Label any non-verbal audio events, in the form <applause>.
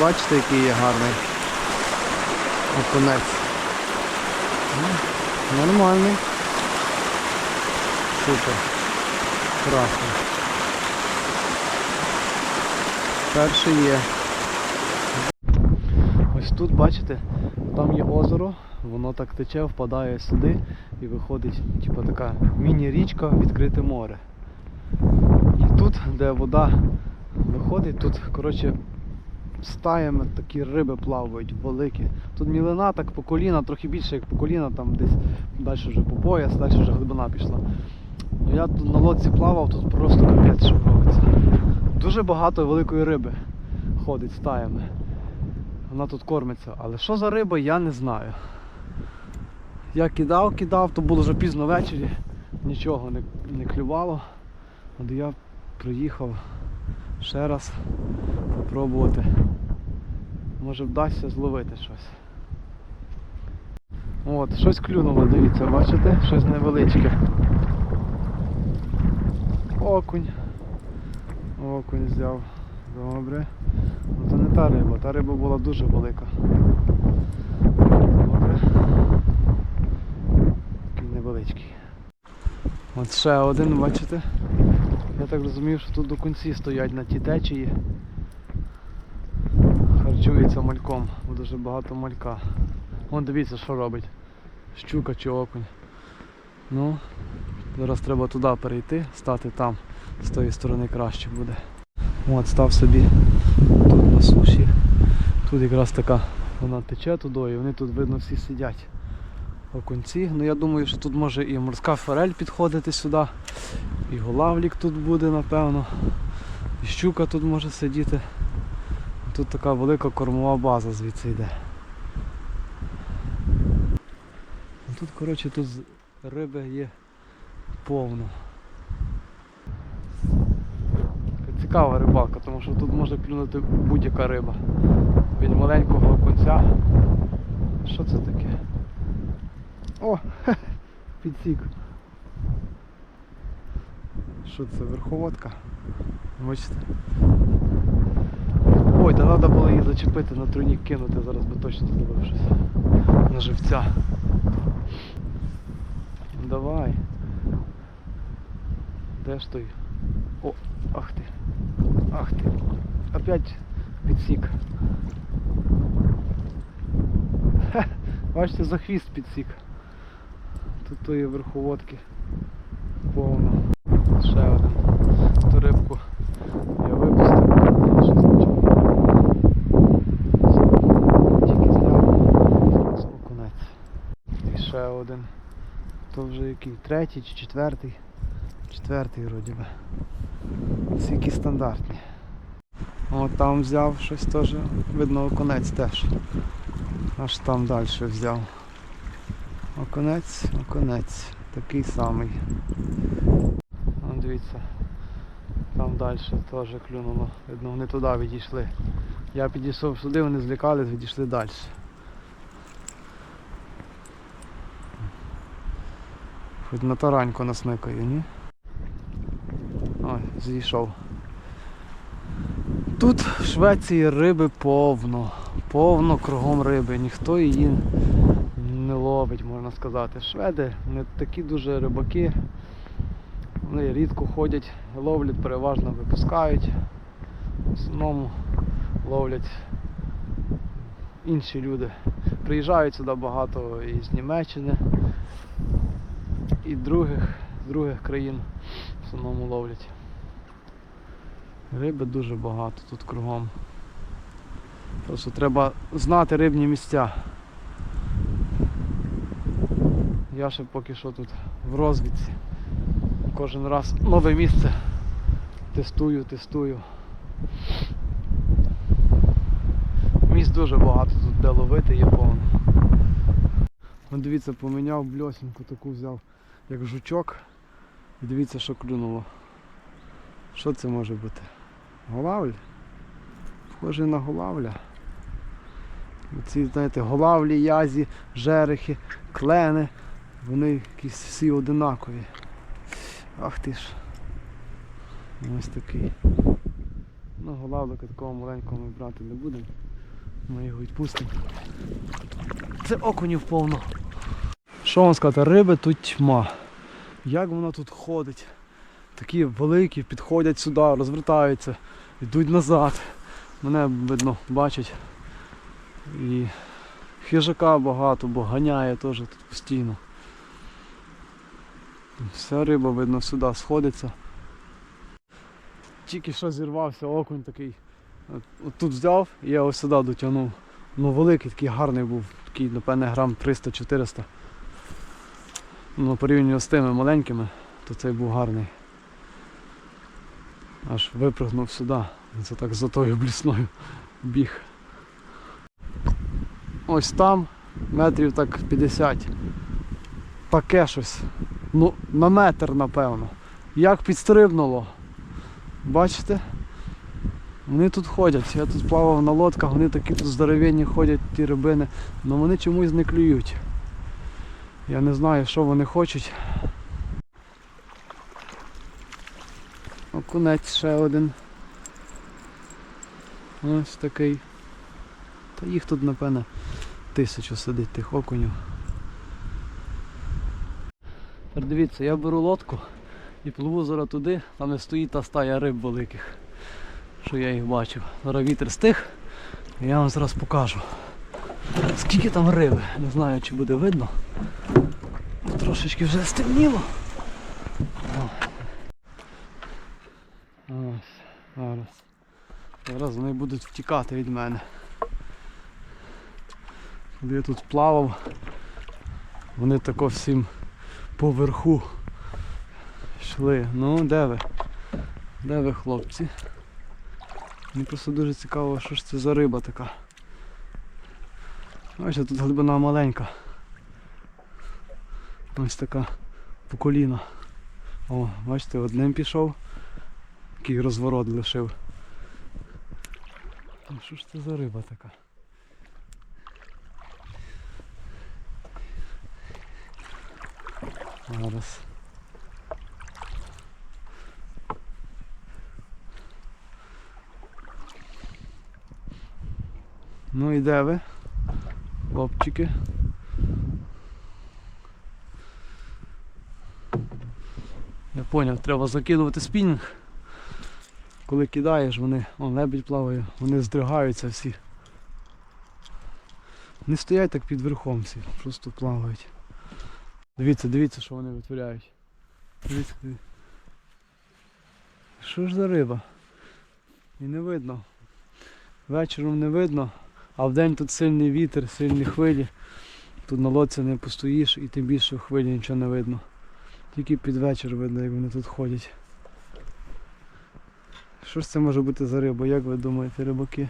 бачите, який є гарний окунець. Ну, Нормальний. Супер. Красний. Перший є. Ось тут, бачите, там є озеро, воно так тече, впадає сюди і виходить, типу така міні-річка, відкрите море. І тут, де вода виходить, тут, коротше, стаями такі риби плавають великі. Тут мілина так по коліна, трохи більше як по коліна, там десь далі вже по пояс, далі вже глибина пішла. Ну, Я тут на лодці плавав, тут просто капець що робиться. Дуже багато великої риби ходить стаями. Вона тут кормиться. Але що за риба, я не знаю. Я кидав, кидав, то було вже пізно ввечері, нічого не, не клювало. От я приїхав ще раз попробувати. Може вдасться зловити щось. От, щось клюнуло, дивіться, бачите? Щось невеличке. Окунь. Окунь взяв. Добре. Ну то не та риба, та риба була дуже велика. Добре. Такий невеличкий. От ще один, бачите? Я так розумів, що тут до кінці стоять на ті течії. Харчується мальком, бо дуже багато малька. Вон дивіться, що робить. Щука чи окунь. Ну, зараз треба туди перейти, стати там, з тої сторони краще буде. От став собі тут на суші. Тут якраз така вона тече туди і вони тут видно всі сидять. Окунці. Ну я думаю, що тут може і морська форель підходити сюди. І голавлік тут буде, напевно. І щука тут може сидіти. Тут така велика кормова база звідси йде. Ну, Тут, коротше, тут риби є повно. Цікава рибалка, тому що тут може клюнути будь-яка риба. Від маленького окунця. Що це таке? О! <laughs> Підсік. Що це, верховодка? Бачите? Ой, та треба було її зачепити на тройнік кинути, зараз би точно зловив щось. На живця. Давай. Де ж той? О, ах ти. Ах ти. Опять підсік. Хе, бачите, за хвіст підсік. Тут тої верховодки повно. Ще один. Ту рибку я випустив. Щось нічого. Тільки зняв. Зараз окунець. І ще один. То вже який? Третій чи четвертий? Четвертий вроді би. Які стандартні. От там взяв щось теж, видно окунець теж. Аж там далі взяв. Окунець, окунець. Такий самий. Вон дивіться. Там далі теж клюнуло. Видно, вони туди відійшли. Я підійшов сюди, вони злякались, відійшли далі. Хоч на тараньку насмикаю, ні? Ой, зійшов. Тут в Швеції риби повно. Повно кругом риби. Ніхто її не ловить, можна сказати. Шведи не такі дуже рибаки. Вони рідко ходять, ловлять, переважно випускають. В основному ловлять інші люди. Приїжджають сюди багато із Німеччини і других, других країн в основному ловлять. Риби дуже багато тут кругом. Просто треба знати рибні місця. Я ще поки що тут в розвідці. Кожен раз нове місце. Тестую, тестую. Місць дуже багато тут де ловити є повно. Дивіться, поміняв бльосінку таку взяв, як жучок. І дивіться, що клюнуло. Що це може бути? Голавль? Схоже на голавля. Ці, знаєте, голавлі, язі, жерехи, клени. Вони якісь всі одинакові. Ах ти ж. Ось такий. Ну, голавлика такого маленького ми брати не будемо. Ми його відпустимо. Це окунів повно. Що вам сказати, риби тут тьма. Як вона тут ходить? Такі великі, підходять сюди, розвертаються, йдуть назад. Мене видно, бачать. І хижака багато, бо ганяє теж тут постійно. Вся риба, видно, сюди сходиться. Тільки що зірвався окунь такий. От, тут взяв і я ось сюди дотягнув. Ну великий, такий гарний був, такий, напевне, грам 300-400. Ну, порівняно з тими маленькими, то цей був гарний. Аж випрыгнув сюди. Це так за тою блісною біг. Ось там метрів так 50. Таке щось. Ну, на метр, напевно. Як підстрибнуло. Бачите? Вони тут ходять. Я тут плавав на лодках, вони такі тут здоровенні ходять, ті рибини, але вони чомусь не клюють. Я не знаю, що вони хочуть. Окунець ще один. Ось такий. Та їх тут, напевно, тисячу сидить тих окунів. Дивіться, я беру лодку і пливу зараз туди, там де стоїть та стая риб великих, що я їх бачив. Зараз вітер стих, і я вам зараз покажу. Скільки там риби, не знаю чи буде видно. Трошечки вже стемніло. Ось, зараз. Зараз вони будуть втікати від мене. Коли я тут плавав, вони тако всім поверху йшли. Ну, де ви? Де ви, хлопці? Мені просто дуже цікаво, що ж це за риба така. Бачите, тут глибина маленька. Ось така по коліна. О, бачите, одним пішов, який розворот лишив. Ну, що ж це за риба така? Зараз. Ну і де ви? Хлопчики. Я поняв, треба закидувати спінінг. Коли кидаєш, вони, он лебідь плаває, вони здригаються всі. Не стоять так під верхом всі, просто плавають. Дивіться, дивіться, що вони витворяють. Дивіться. Що ж за риба? І не видно. Вечором не видно, а вдень тут сильний вітер, сильні хвилі. Тут на лодці не постоїш і тим більше в хвилі нічого не видно. Тільки під вечір видно, як вони тут ходять. Що ж це може бути за риба, як ви думаєте, рибаки?